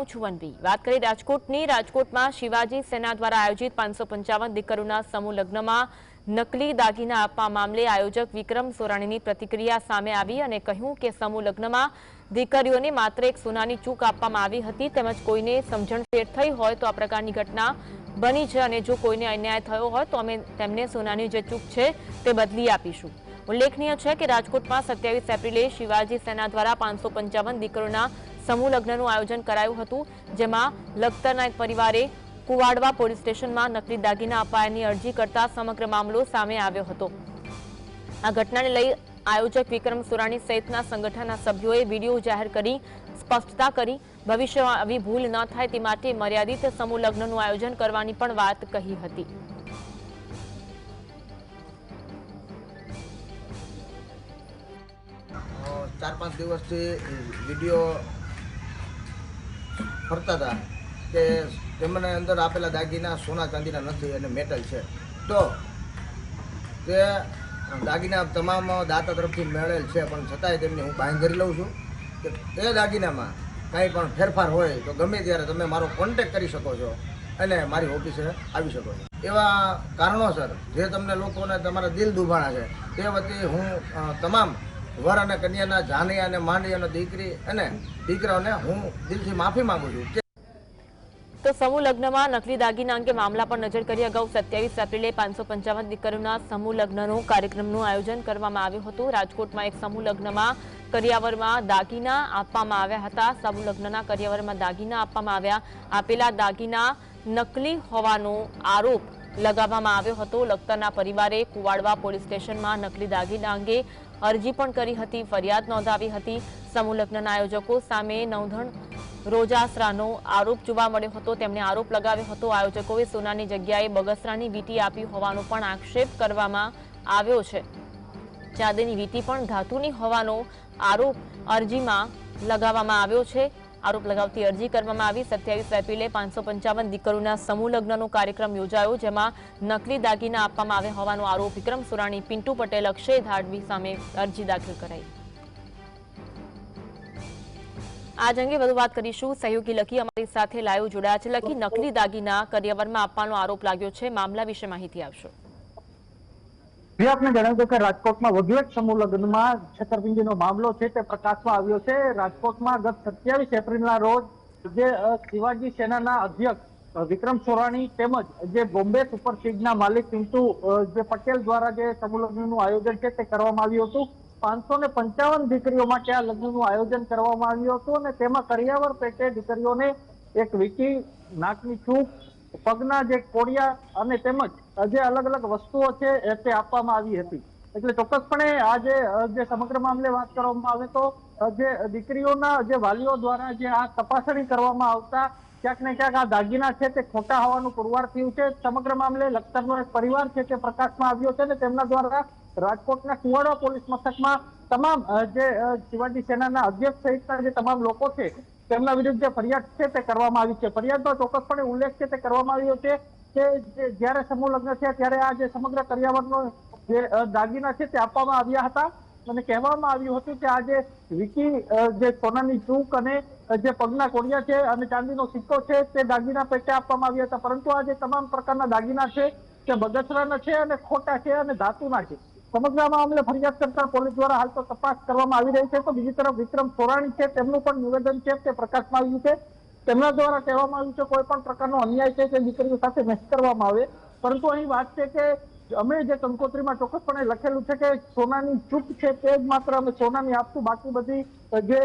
હું છું અનવી વાત કરી રાજકોટની, રાજકોટમાં શિવાજી સેના દ્વારા આયોજિત પાંચસો પંચાવન દીકરોના સમૂહ લગ્નમાં નકલી દાગીના આપવા મામલે આયોજક વિક્રમ સોરાણીની પ્રતિક્રિયા સામે આવી અને કહ્યું કે સમૂહ લગ્નમાં દીકરીઓને માત્ર એક સોનાની ચૂક આપવામાં આવી હતી, તેમજ કોઈને સમજણફેર થઈ હોય તો આ પ્રકારની ઘટના બની છે અને જો કોઈને અન્યાય થયો હોય તો અમે તેમને સોનાની જે ચૂક છે તે બદલી આપીશું. ઉલ્લેખનીય છે કે રાજકોટમાં સત્યાવીસ એપ્રિલે શિવાજી સેના દ્વારા પાંચસો પંચાવન દીકરીઓના સમૂહ લગ્નનું આયોજન કરાયું હતું, જેમાં લખતરના એક પરિવારે કુવાડવા પોલીસ સ્ટેશનમાં નકલી દાગીના અપાયાની અરજી કરતા સમગ્ર મામલો સામે આવ્યો હતો. આ ઘટનાને લઈ આયોજક વિક્રમ સુરાણી સહિતના સંગઠનના સભ્યોએ વીડિયો જાહેર કરી, સ્પષ્ટતા કરી, ભવિષ્યમાં આવી ભૂલ ન થાય તે માટે મર્યાદિત સમૂહ લગ્નનું આયોજન કરવાની પણ વાત કહી હતી. ચાર પાંચ દિવસથી વીડિયો ફરતા હતા કે તેમને અંદર આપેલા દાગીના, સોના ચાંદીના નથી અને મેટલ છે. તો તે દાગીના તમામ દાતા તરફથી મેળેલ છે, પણ છતાંય તેમની હું બાંધરી લઉં છું કે એ દાગીનામાં કાંઈ પણ ફેરફાર હોય તો ગમે ત્યારે તમે મારો કોન્ટેક કરી શકો છો અને મારી ઓફિસે આવી શકો છો. એવા કારણોસર જે તમને લોકોને તમારા દિલ દુભાણા છે, તે વતી હું તમામ વર અને કન્યાના જાની અને માંડી અને દીકરી અને દીકરાઓને હું દિલથી માફી માંગુ છું. તો સમૂહ લગ્નમાં નકલી દાગીના અંગે મામલા પર નજર કરી અગાઉ સત્યાવીસ એપ્રિલે પાંચસો પંચાવન દીકરીઓના સમૂહ લગ્નનું કાર્યક્રમનું આયોજન કરવામાં આવ્યું હતું. રાજકોટમાં એક સમૂહ લગ્નમાં કરિયાવરમાં દાગીના આપવામાં આવ્યા હતા. સમૂહ લગ્નના કરિયાવરમાં દાગીના આપવામાં આવ્યા. આપેલા દાગીના નકલી હોવાનો આરોપ લગાવવામાં આવ્યો હતો. લખતરના પરિવારે કુવાડવા પોલીસ સ્ટેશનમાં નકલી દાગીના અંગે અરજી પણ કરી હતી, ફરિયાદ નોંધાવી હતી. સમૂહ લગ્નના આયોજકો સામે નવધણ રોજાસરાનો આરોપ જોવા મળ્યો હતો. તેમણે આરોપ લગાવ્યો હતો, આયોજકોએ સોનાની જગ્યાએ બગસરાની વીંટી આપી હોવાનો પણ આક્ષેપ કરવામાં આવ્યો છે. ચાંદીની વીંટી પણ ધાતુની હોવાનો આરોપ અરજીમાં લગાવવામાં આવ્યો છે. આરોપ લગાવતી અરજી કરવામાં આવી. સત્યાવીસ એપ્રિલે પાંચસો પંચાવન દીકરીઓના સમૂહ લગ્નનો કાર્યક્રમ યોજાયો, જેમાં નકલી દાગીના આપવામાં આવ્યા હોવાનો આરોપ વિક્રમ સુરાણી, પિન્ટુ પટેલ, અક્ષય ધાડવી સામે અરજી દાખલ કરાઈ. આજ અંગે વધુ વાત કરીશું. સહયોગી લકી અમારી સાથે લાઈવ જોડાયા છે. લકી નકલી દાગીના કરિયાવરમાં આપવાનો આરોપ લાગ્યો છે. મામલા વિશે માહિતી આપશો. જે આપને જણાવ્યું કે રાજકોટમાં એક સમૂહ લગ્નમાં છેતરપિંડીનો મામલો છે તે પ્રકાશમાં આવ્યો છે. રાજકોટમાં ગત સત્યાવીસ એપ્રિલના રોજ જે શિવાજી સેનાના અધ્યક્ષ વિક્રમ સોરાણી તેમજ જે બોમ્બે સુપર સીડના માલિક પિન્ટુ જે પટેલ દ્વારા જે સમૂહ લગ્નનું આયોજન છે તે કરવામાં આવ્યું હતું. પાંચસો ને પંચાવન દીકરીઓ માટે આ લગ્નનું આયોજન કરવામાં આવ્યું હતું અને તેમાં કરિયાવર પેટે દીકરીઓને એક વીટી, નાકની ચૂક પગના જે કોડિયા અને તેમજ જે અલગ અલગ વસ્તુઓ છે તે આપવામાં આવી હતી. એટલે ચોક્કસપણે આ જે સમગ્ર મામલે વાત કરવામાં આવે તો જે દીકરીઓના જે વાલીઓ દ્વારા જે આ તપાસણી કરવામાં આવતા, ક્યાંક ને ક્યાંક આ દાગીના છે તે ખોટા હોવાનું પુરવાર થયું છે. સમગ્ર મામલે લખતરનો એક પરિવાર છે તે પ્રકાશમાં આવ્યો છે ને તેમના દ્વારા રાજકોટના કુવાડા પોલીસ મથકમાં તમામ જે શિવાજી સેનાના અધ્યક્ષ સહિતના જે તમામ લોકો છે, તેમના વિરુદ્ધ જે ફરિયાદ છે તે કરવામાં આવી છે. ફરિયાદમાં ચોક્કસપણે ઉલ્લેખ છે તે કરવામાં આવ્યો છે. કે જ્યારે સમૂહ લગ્ન થયા ત્યારે આ જે સમગ્ર કરિયાવરનો જે દાગીના છે તે આપવામાં આવ્યા હતા. અને કહેવામાં આવ્યું હતું કે આ જે વિકી જે સોનાની ચૂક અને જે પગના કોડિયા છે અને ચાંદીનો સિક્કો છે તે દાગીના પેટે આપવામાં આવ્યા હતા. પરંતુ આ જે તમામ પ્રકારના દાગીના છે તે બગસરાના છે અને ખોટા છે અને ધાતુના છે. સમગ્ર મામલે ફરિયાદ કરતા પોલીસ દ્વારા હાલ તો તપાસ કરવામાં આવી રહી છે. તો બીજી તરફ વિક્રમ સોરાણી છે, તેમનું પણ નિવેદન છે તે પ્રકાશમાં આવ્યું છે. તેમના દ્વારા કહેવામાં આવ્યું છે, કોઈ પણ પ્રકારનો અન્યાય છે તે દીકરીઓ સાથે નહીં કરવામાં આવે. પરંતુ અહીં વાત છે કે અમે જે કંકોત્રીમાં ચોક્કસપણે લખેલું છે કે સોનાની ચૂક છે તે જ માત્ર અમે સોનાની આપશું. બાકી બધી જે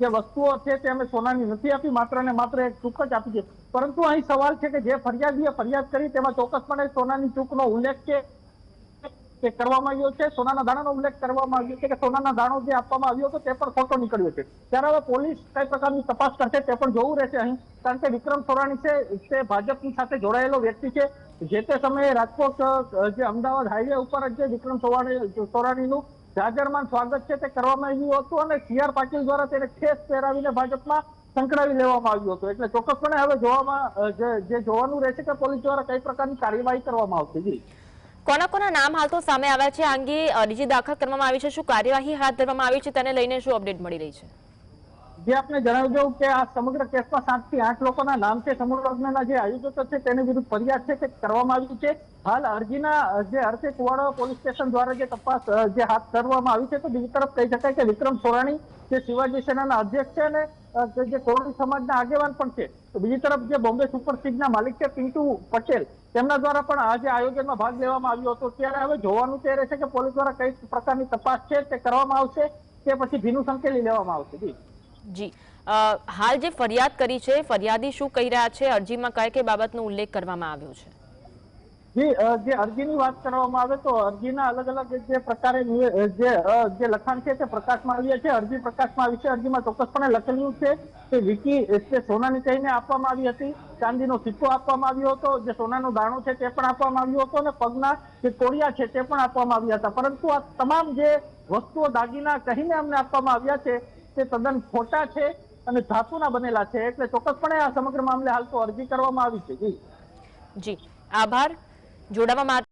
જે વસ્તુઓ છે તે અમે સોનાની નથી આપી. માત્ર ને માત્ર એક ચૂક જ આપી છે. પરંતુ અહીં સવાલ છે કે જે ફરિયાદીએ ફરિયાદ કરી તેમાં ચોક્કસપણે સોનાની ચૂકનો ઉલ્લેખ છે તે કરવામાં આવ્યો છે. સોનાના દાણાનો ઉલ્લેખ કરવામાં આવ્યો છે કે સોનાના દાણો જે આપવામાં આવ્યો હતો તે પણ ખોટો નીકળ્યો છે. ત્યારે હવે પોલીસ કઈ પ્રકારની તપાસ કરશે તે પણ જોવું રહેશે અહીં. કારણ કે વિક્રમ સોરાણી છે, તે ભાજપની સાથે જોડાયેલો વ્યક્તિ છે. જે તે સમયે રાજકોટ જે અમદાવાદ હાઈવે ઉપર જે વિક્રમ સોરાણી સોરાણીનું જાજરમાન સ્વાગત છે તે કરવામાં આવ્યું હતું અને સી આર પાટીલ દ્વારા તેને ખેસ પહેરાવીને ભાજપમાં સંકળાવી લેવામાં આવ્યું હતું. એટલે ચોક્કસપણે હવે જોવામાં જે જોવાનું રહેશે કે પોલીસ દ્વારા કઈ પ્રકારની કાર્યવાહી કરવામાં આવશે. જી. કોના કોના નામ હાલ તો સામે આવ્યા છે? આ અંગે અરજી દાખલ કરવામાં આવી છે. શું કાર્યવાહી હાથ ધરવામાં આવી છે? તેને લઈને શું અપડેટ મળી રહી છે? જે આપને જણાવી દઉં કે આ સમગ્ર કેસમાં સાતથી આઠ લોકોના નામ છે. સમૂહ લગ્નના જે આયોજકો છે, તેની વિરુદ્ધ ફરિયાદ છે તે કરવામાં આવી છે. હાલ અરજીના જે અર્થે કુવાડો પોલીસ સ્ટેશન દ્વારા જે તપાસ જે હાથ ધરવામાં આવી છે, તો બીજી તરફ કહી શકાય કે વિક્રમ સોરાણી, જે શિવાજી સેનાના અધ્યક્ષ છે અને જે કોળી સમાજના આગેવાન પણ છે. તો બીજી તરફ જે બોમ્બે સુપર કિંગ્સના માલિક છે, પિન્ટુ પટેલ તેમના દ્વારા પણ આજે આયોજનમાં ભાગ લેવામાં આવ્યો હતો, ત્યારે હવે જોવાનું તે રહેશે કે પોલીસ દ્વારા કઈ પ્રકારની તપાસ છે, તે કરવામાં આવશે કે પછી ભીનું સંકેલી લેવામાં આવશે? જી. જી. હાલ જે ફરિયાદ કરી છે, ફરિયાદી શું કહી રહ્યા છે, અરજીમાં કઈ કઈ બાબતનો ઉલ્લેખ કરવામાં આવ્યો છે? જી જે અરજીની વાત કરવામાં આવે તો અરજીના અલગ અલગ જે પ્રકારે જે લખાણ છે તે પ્રકાશમાં આવ્યા છે અરજી પ્રકાશમાં આવી છે. અરજીમાં ચોક્કસપણે લખેલું છે કે વિકી તે સોનાની કહીને આપવામાં આવી હતી. ચાંદીનો સિક્કો આપવામાં આવ્યો હતો. જે સોનાનો દાણો છે તે પણ આપવામાં આવ્યો હતો અને પગના જે કોળિયા છે તે પણ આપવામાં આવ્યા હતા. પરંતુ આ તમામ જે વસ્તુઓ દાગીના કહીને અમને આપવામાં આવ્યા છે તે તદ્દન ખોટા છે અને ધાતુના બનેલા છે. એટલે ચોક્કસપણે આ સમગ્ર મામલે હાલ તો અરજી કરવામાં આવી છે. જી. જી. આભાર. જોડાવા